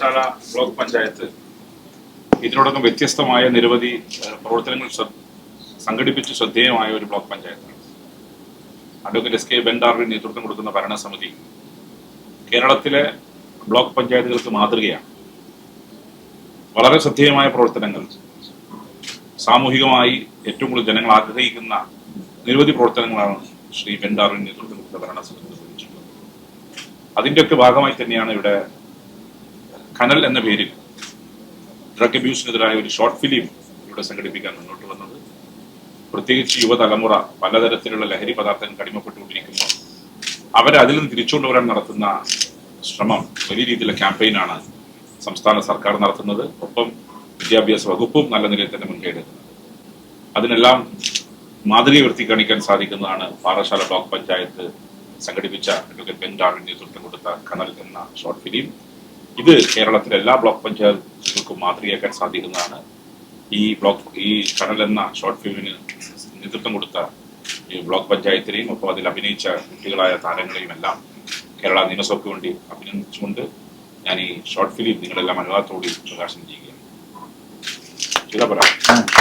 Parassala block panchayat. ഇതിനോടൊപ്പം വ്യത്യസ്തമായ നിരവധി പ്രവർത്തനങ്ങൾ സംഘടിപ്പിച്ച് ശ്രദ്ധേയമായ ഒരു ബ്ലോക്ക് പഞ്ചായത്താണ്. അഡ്വക്കേറ്റ് എസ് കെ ബെൻഡാറിന് നേതൃത്വം കൊടുക്കുന്ന ഭരണസമിതി കേരളത്തിലെ ബ്ലോക്ക് പഞ്ചായത്തുകൾക്ക് മാതൃകയാണ്. വളരെ ശ്രദ്ധേയമായ പ്രവർത്തനങ്ങൾ സാമൂഹികമായി ഏറ്റവും കൂടുതൽ ജനങ്ങൾ ആഗ്രഹിക്കുന്ന നിരവധി പ്രവർത്തനങ്ങളാണ് ശ്രീ ബെൻഡാറിന് നേതൃത്വം കൊടുത്ത ഭരണസമിതി നിർവഹിച്ചിട്ടുള്ളത്. അതിന്റെയൊക്കെ ഭാഗമായി തന്നെയാണ് ഇവിടെ കനൽ എന്ന പേരിൽ ഡ്രഗ് അബ്യൂസിനെതിരായ ഒരു ഷോർട്ട് ഫിലിം ഇവിടെ സംഘടിപ്പിക്കാൻ മുന്നോട്ട് വന്നത്. പ്രത്യേകിച്ച് യുവതലമുറ പലതരത്തിലുള്ള ലഹരി പദാർത്ഥങ്ങൾ കടിമപ്പെട്ടുകൊണ്ടിരിക്കുമ്പോൾ അവരെ അതിൽ നിന്ന് തിരിച്ചുകൊണ്ടുവരാൻ നടത്തുന്ന ശ്രമം വലിയ രീതിയിലുള്ള ക്യാമ്പയിനാണ് സംസ്ഥാന സർക്കാർ നടത്തുന്നത്. ഒപ്പം വിദ്യാഭ്യാസ വകുപ്പും നല്ല നിലയിൽ തന്നെ മുൻകൈ എടുക്കുന്നത് അതിനെല്ലാം മാതൃക വൃത്തി കാണിക്കാൻ സാധിക്കുന്നതാണ് പാറശാല ബ്ലോക്ക് പഞ്ചായത്ത് സംഘടിപ്പിച്ച അഡ്വക്കേറ്റ് ഡാർവിൻ നേതൃത്വം കൊടുത്ത കനൽ എന്ന ഷോർട്ട് ഫിലിം ഇത് കേരളത്തിലെ എല്ലാ ബ്ലോക്ക് പഞ്ചായത്തുകൾക്കും മാതൃകയാക്കാൻ സാധിക്കുന്നതാണ്. ഈ ബ്ലോക്ക് ഈ കടൽ എന്ന ഷോർട്ട് ഫിലിമിന് നേതൃത്വം കൊടുത്ത ഈ ബ്ലോക്ക് പഞ്ചായത്തിനെയും ഒപ്പം അതിൽ അഭിനയിച്ച കുട്ടികളായ താരങ്ങളെയും എല്ലാം കേരള നിയമസഭയ്ക്ക് വേണ്ടി അഭിനന്ദിച്ചുകൊണ്ട് ഞാൻ ഈ ഷോർട്ട് ഫിലിം നിങ്ങളെല്ലാം അനുവാദത്തോടെ പ്രകാശനം ചെയ്യുകയാണ്. ചില പറയാം